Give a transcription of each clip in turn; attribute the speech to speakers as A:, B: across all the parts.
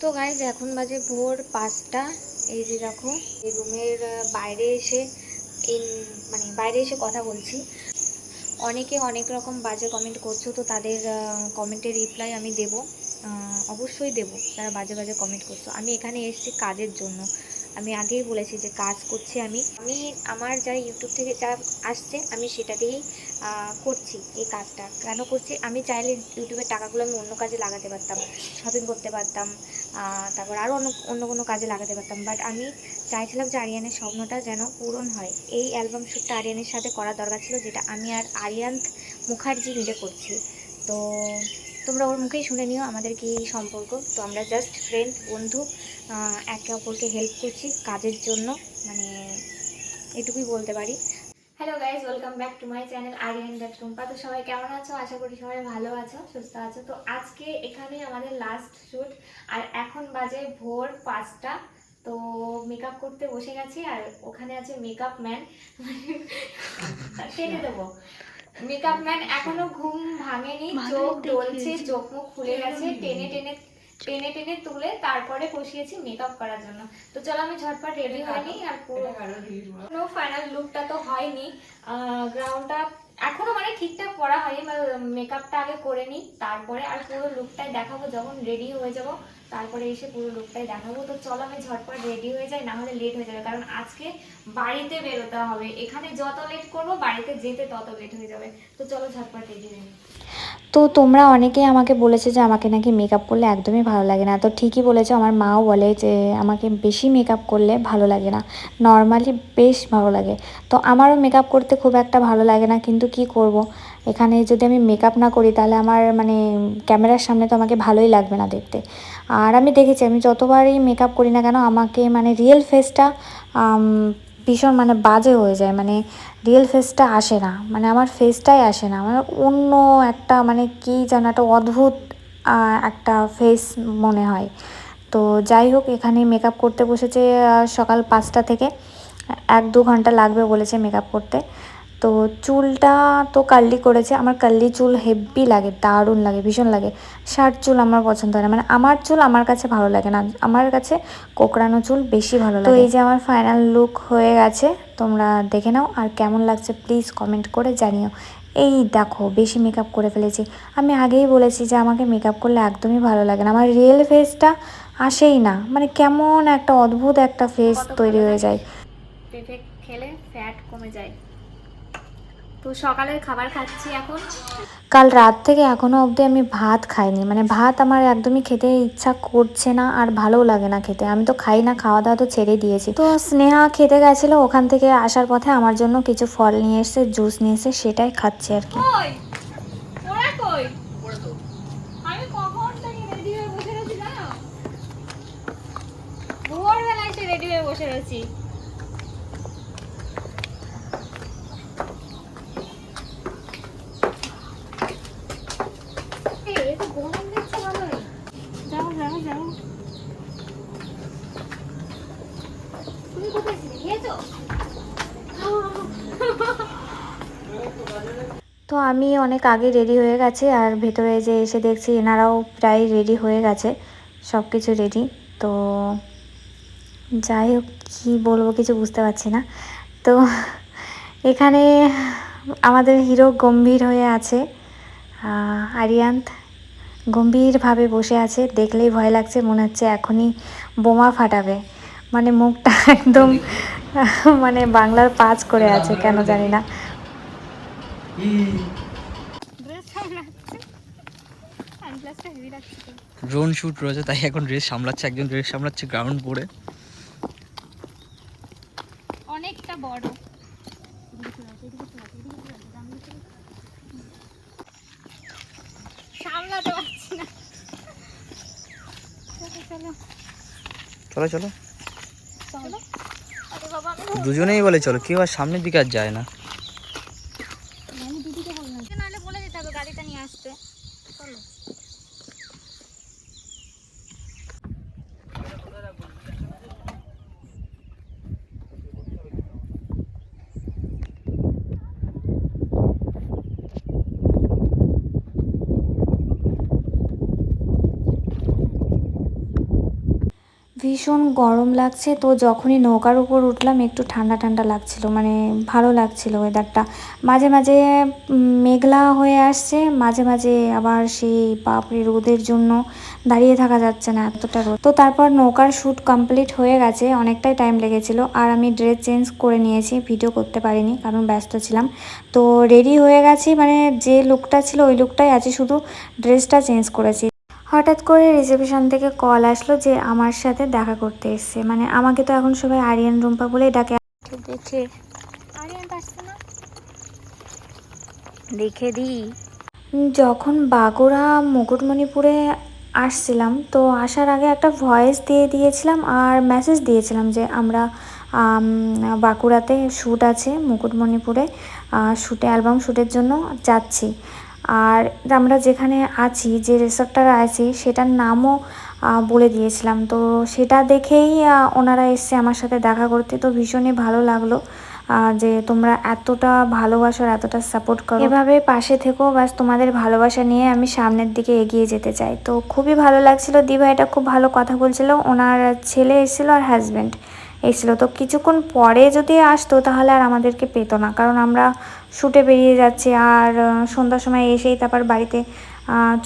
A: তো গাইজ এখন বাজে ভোর পাঁচটা। এই যে দেখো, এই রুমের বাইরে এসে মানে বাইরে এসে কথা বলছি। অনেকে অনেক রকম বাজে কমেন্ট করছ, তো তাদের কমেন্টের রিপ্লাই আমি দেব। অবশ্যই দেব, তারা বাজে বাজে কমেন্ট করছ। আমি এখানে এসেছি কাজের জন্য। আমি আগেই বলেছি যে কাজ করছি আমি। আমি আমার যা ইউটিউব থেকে যা আসছে, আমি সেটা দিয়েই করছি এই কাজটা। কেন করছি? আমি চাইলে ইউটিউবের টাকাগুলো আমি অন্য কাজে লাগাতে পারতাম শপিং করতে পারতাম তারপর আরও অন্য অন্য কোনো কাজে লাগাতে পারতাম। বাট আমি চাইছিলাম যে আরিয়ানের স্বপ্নটা যেন পূরণ হয়। এই অ্যালবাম শ্যুটটা আরিয়ানের সাথে করা দরকার ছিল, যেটা আমি আর আরিয়ান্ত মুখার্জি মিলে করছি। তো তোমরা ওর মুখেই শুনে নিও আমাদের কি সম্পর্ক। তো আমরা জাস্ট ফ্রেন্ড বন্ধু একে অপরকে হেল্প করছি কাজের জন্য মানে এটুকুই বলতে পারি। Hello guys welcome back to my channel Aryan dot Tumpa তো সবাই কেমন আছো? আশা করি সবাই ভালো আছো, সুস্থ আছো। তো আজকে এখানে আমাদের লাস্ট শ্যুট আর এখন বাজে ভোর পাঁচটা। তো মেকআপ করতে বসে গেছি, আর ওখানে আছে মেকআপ ম্যান টেনে দেবো। মেকআপ ম্যান এখনও ঘুম ভাঙেনি চোখ ডলছে চোখ মুখ খুলে গেছে টেনে টেনে টেনে টেনে তুলে তারপরে বসিয়েছি মেকআপ করার জন্য। তো চলো আমি ঝটপট রেডি হয়নি আর পুরো কোনো ফাইনাল লুকটা তো হয়নি। গ্রাউন্ডটা এখনও মানে ঠিকঠাক করা হয়নি মেকআপটা আগে করে নিই তারপরে আর পুরো লুকটাই দেখাবো যখন রেডি হয়ে যাব তারপরে এসে পুরো লুকটাই দেখাবো। তো চলো আমি ঝটপট রেডি হয়ে যাই, না হলে লেট হয়ে যাবে। কারণ আজকে বাড়িতে বেরোতে হবে। এখানে যত লেট করব, বাড়িতে যেতে তত লেট হয়ে যাবে। তো চলো ঝটপট রেডি হয়ে তো তোমরা অনেকেই আমাকে বলেছে যে আমাকে নাকি মেকআপ করলে একদমই ভালো লাগে না। তো ঠিকই বলেছ, আমার মাও বলে যে আমাকে বেশি মেকআপ করলে ভালো লাগে না। নর্মালি বেশ ভালো লাগে। তো আমারও মেকআপ করতে খুব একটা ভালো লাগে না, কিন্তু কি করব? এখানে যদি আমি মেকআপ না করি, তাহলে আমার মানে ক্যামেরার সামনে তো আমাকে ভালোই লাগবে না দেখতে। আর আমি দেখেছি, আমি যতবারই মেকআপ করি না কেন, আমাকে মানে রিয়েল ফেসটা ভীষণ মানে বাজে হয়ে যায়। মানে রিয়েল ফেসটা আসে না। মানে আমার ফেসটাই আসে না। মানে অন্য একটা মানে কী যেন একটা অদ্ভুত একটা ফেস মনে হয়। তো যাই হোক, এখানে মেকআপ করতে বসেছে সকাল পাঁচটা থেকে। এক দু ঘণ্টা লাগবে বলেছে মেকআপ করতে। তো চুলটা তো কার্লি করেছে। আমার কার্লি চুল হেভি লাগে দারুণ লাগে ভীষণ লাগে। শার্ট চুল আমার পছন্দ হয় না। মানে আমার চুল আমার কাছে ভালো লাগে না। আমার কাছে কোকড়ানো চুল বেশি ভালো লাগে। তো এই যে আমার ফাইনাল লুক হয়ে গেছে তোমরা দেখে নাও আর কেমন লাগছে প্লিজ কমেন্ট করে জানিও। এই দেখো বেশি মেকআপ করে ফেলেছি। আমি আগেই বলেছি যে আমাকে মেকআপ করলে একদমই ভালো লাগে না। আমার রিয়েল ফেসটা আসেই না। মানে কেমন একটা অদ্ভুত একটা ফেস তৈরি হয়ে যায়। খেলে ফ্যাট কমে যায়। তো সকালের খাবার খাচ্ছি এখন। কাল রাত থেকে এখনও অবধি আমি ভাত খাইনি। মানে ভাত আমার একদমই খেতে ইচ্ছা করছে না আর ভালোও লাগে না খেতে। আমি তো খাই না খাওয়া দাওয়া তো ছেড়ে দিয়েছি। তো স্নেহা খেতে গেছিল ওখান থেকে আসার পথে আমার জন্য কিছু ফল নিয়ে এসে জুস নিয়ে এসে সেটাই খাচ্ছে আর কি।
B: রেডি হয়ে বসে রয়েছি জানো ভোরবেলা এসে রেডি হয়ে বসে রয়েছি এই, এ তো গরম দিচ্ছে ভালোই। যাও যাও যাও তুমি কোথায় ছিলে খেয়েছো
A: তো আমি অনেক আগে রেডি হয়ে গেছি আর ভেতরে যে এসে দেখছি এনারাও প্রায় রেডি হয়ে গেছে সব কিছু রেডি তো যাই হোক কী বলব কিছু বুঝতে পারছি না। তো এখানে আমাদের হিরো গম্ভীর হয়ে আছে আরিয়ান্ত গম্ভীরভাবে বসে আছে, দেখলেই ভয় লাগছে, মনে হচ্ছে এখনই বোমা ফাটাবে। মানে মুখটা একদম মানে বাংলার পাঁচ করে আছে কেন জানি না।
C: ড্রোন শ্যুট রয়েছে তাই এখন ড্রেস সামলাচ্ছে একজন ড্রেস সামলাচ্ছে গ্রাউন্ড পরে
B: অনেকটা বড়। সামলাতে পারছি না। চলো, চলো।
C: দুজনেই বলে চলো কেউ আর সামনের দিকে আর যায় না
B: আমি দিদিকে বললাম নাহলে বলে দিতে হবে গাড়িটা নিয়ে আসতে চলো
D: ভীষণ গরম লাগছে। তো যখনই নৌকার উপর উঠলাম, একটু ঠান্ডা ঠান্ডা লাগছিল মানে ভালো লাগছিল ওয়েদারটা মাঝে মাঝে মেঘলা হয়ে আসছে, মাঝে মাঝে আবার সেই, বাপরে, রোদের জন্য দাঁড়িয়ে থাকা যাচ্ছে না, এতটা রোদ। তো তারপর নৌকার শ্যুট কমপ্লিট হয়ে গেছে, অনেকটাই টাইম লেগেছিল। আর আমি ড্রেস চেঞ্জ করে নিয়েছি ভিডিও করতে পারিনি, কারণ ব্যস্ত ছিলাম। তো রেডি হয়ে গেছি মানে যে লুকটা ছিল, ওই লুকটাই আছে শুধু ড্রেসটা চেঞ্জ করেছি। হঠাৎ করে রিসেপশন থেকে কল আসলো যে আমার সাথে দেখা করতে এসছে। মানে আমাকে তো এখন সবাই আরিয়ান রুম্পা বলে ডাকে।
A: দেখে দেখে দিই।
D: যখন বাঁকুড়া মুকুটমণিপুরে আসছিলাম তো আসার আগে একটা ভয়েস দিয়ে দিয়েছিলাম আর মেসেজ দিয়েছিলাম যে আমরা বাঁকুড়াতে শ্যুট আছে মুকুটমণিপুরে শ্যুটে অ্যালবাম শ্যুটের জন্য যাচ্ছি। আর আমরা যেখানে আছি, যে রিসর্টটার আছি, সেটার নামও বলে দিয়েছিলাম। তো সেটা দেখেই ওনারা এসছে আমার সাথে দেখা করতে। তো ভীষণই ভালো লাগল যে তোমরা এতটা ভালোবাসো এতটা সাপোর্ট করো। এভাবে পাশে থেকেও বাস তোমাদের ভালোবাসা নিয়ে আমি সামনের দিকে এগিয়ে যেতে চাই। তো খুবই ভালো লাগছিল। দিভা এটা খুব ভালো কথা বলছিল। ওনার ছেলে এসেছিল আর হাজব্যান্ড এসেছিল। তো কিছুক্ষণ পরে যদি আসতো তাহলে আর আমাদেরকে পেতো না। কারণ আমরা শুটে বেরিয়ে যাচ্ছি আর সন্ধ্যার সময় এসেই তারপর বাড়িতে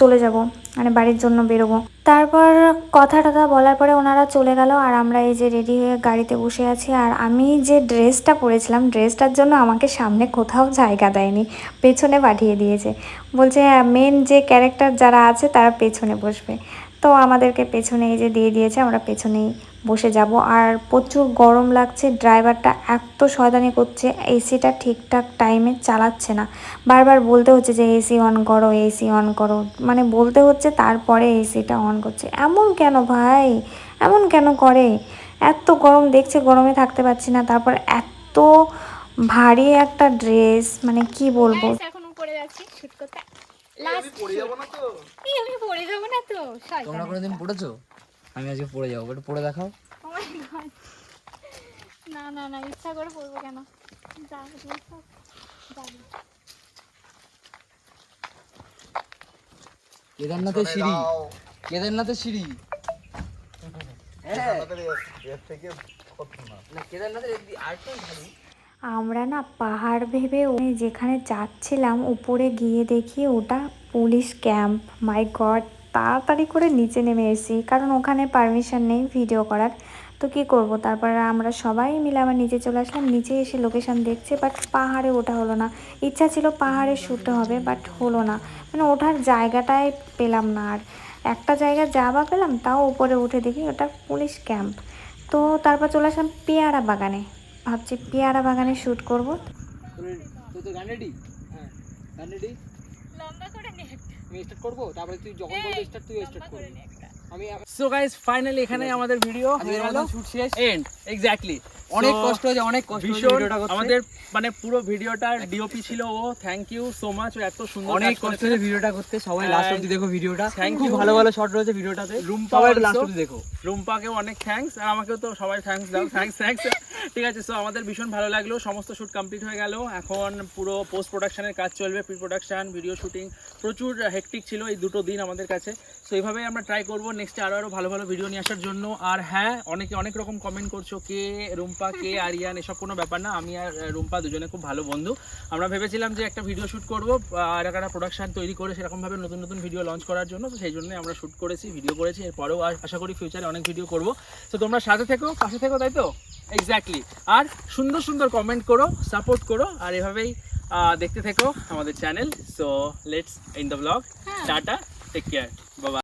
D: চলে যাব মানে বাড়ির জন্য বেরোবো। তারপর কথা টথা বলার পরে ওনারা চলে গেল আর আমরা এই যে রেডি হয়ে গাড়িতে বসে আছি আর আমি যে ড্রেসটা পরেছিলাম, ড্রেসটার জন্য আমাকে সামনে কোথাও জায়গা দেয়নি, পেছনে পাঠিয়ে দিয়েছে। বলছে মেন যে ক্যারেক্টার যারা আছে তারা পেছনে বসবে। তো আমাদেরকে পেছনে এই যে দিয়ে দিয়েছে, আমরা পেছনেই বসে যাব। আর প্রচুর গরম লাগছে ড্রাইভারটা এত শয়তানি করছে এসিটা ঠিকঠাক টাইমে চালাচ্ছে না। বারবার বলতে হচ্ছে যে এসি অন করো এসি অন করো। মানে বলতে হচ্ছে তারপরে এসিটা অন করছে। এমন কেন ভাই? এমন কেন করে? এত গরম দেখছে গরমে থাকতে পারছি না। তারপর এত ভারী একটা ড্রেস মানে কি বলব?
B: এখন উপরে যাচ্ছি শুট করতে। লাস্ট পড়ে যাব না তো। এই আমি পড়ে যাব না তো
C: তোমরা কোনোদিন পড়েছো? আমি আজকে পড়ে যাব একটু পড়ে দেখাও।
B: Oh my God. না না না ইচ্ছা করে পড়ব কেন।
C: কেদারনাথের সিঁড়ি। কেদারনাথের সিঁড়ি। হ্যাঁ। না? কেদারনাথের ভালো
D: আমরা না পাহাড় ভেবে ওখানে যেখানে যাচ্ছিলাম উপরে গিয়ে দেখি ওটা পুলিশ ক্যাম্প। মাই গড তাড়াতাড়ি করে নিচে নেমে এসেছি কারণ ওখানে পারমিশন নেই ভিডিও করার। তো কি করব? তারপর আমরা সবাই মিলে আবার নিচে চলে আসলাম। নিচে এসে লোকেশান দেখছে বাট পাহাড়ে ওঠা হলো না। ইচ্ছা ছিল পাহাড়ে শুতে হবে বাট হলো না। মানে ওঠার জায়গাটাই পেলাম না আর। একটা জায়গা যাওয়া পেলাম তাও উপরে উঠে দেখি ওটা পুলিশ ক্যাম্প তো তারপর চলে আসলাম পেয়ারা বাগানে। ভাবছি পেয়ারা বাগানে শ্যুট করব।
C: হ্যাঁ
B: লম্বা করে।
C: আমি স্টার্ট করব? তারপরে তুই যখন বলবি স্টার্ট তুই স্টার্ট করবি।
E: সো গাইস ফাইনালি এখানে আমাদের ভিডিও হয়ে গেল।
C: শুট শেষ।
E: এন্ড এক্স্যাক্টলি
C: অনেক কষ্ট হয়েছে অনেক কষ্ট ভিডিওটা করতে।
E: আমাদের মানে পুরো ভিডিওটার ডিওপি ছিল ও। থ্যাংক ইউ সো মাচ ও এত সুন্দর
C: অনেক কষ্ট হয়েছে ভিডিওটা করতে। সবাই লাস্ট অবধি দেখো ভিডিওটা। খুব
E: you.
C: ভালো ভালো শট রয়েছে ভিডিওটাতে।
E: রুম্পা
C: সবাই লাস্ট অবধি দেখো।
E: রুম্পাকেও অনেক থ্যাঙ্কস আর আমাকেও তো সবাই থ্যাঙ্কস দাও। থ্যাঙ্কস থ্যাঙ্কস ঠিক আছে সো আমাদের ভীষণ ভালো লাগল। সমস্ত শ্যুট কমপ্লিট হয়ে গেল। এখন পুরো পোস্ট প্রোডাকশনের কাজ চলবে প্রি প্রোডাকশন ভিডিও শুটিং প্রচুর হেকটিক ছিল এই দুটো দিন আমাদের কাছে। সো এইভাবেই আমরা ট্রাই করব নেক্সটে আরও আরও ভালো ভালো ভিডিও নিয়ে আসার জন্য। আর হ্যাঁ অনেকে অনেক রকম কমেন্ট করছ কে রুম্পা কে আরিয়ান এসব কোনো ব্যাপার না। আমি আর রুম্পা দুজনে খুব ভালো বন্ধু। আমরা ভেবেছিলাম যে একটা ভিডিও শ্যুট করব আর একটা প্রোডাকশন তৈরি করে সেরকমভাবে নতুন নতুন ভিডিও লঞ্চ করার জন্য। তো সেই জন্য আমরা শ্যুট করেছি ভিডিও করেছি। এরপরেও আর আশা করি ফিউচারে অনেক ভিডিও করব। তো তোমরা সাথে থেকো পাশে থেকো তাই তো? এক্স্যাক্টলি আর সুন্দর সুন্দর কমেন্ট করো সাপোর্ট করো আর এভাবেই দেখতে থেকো আমাদের channel so let's in the vlog tata take care বাবা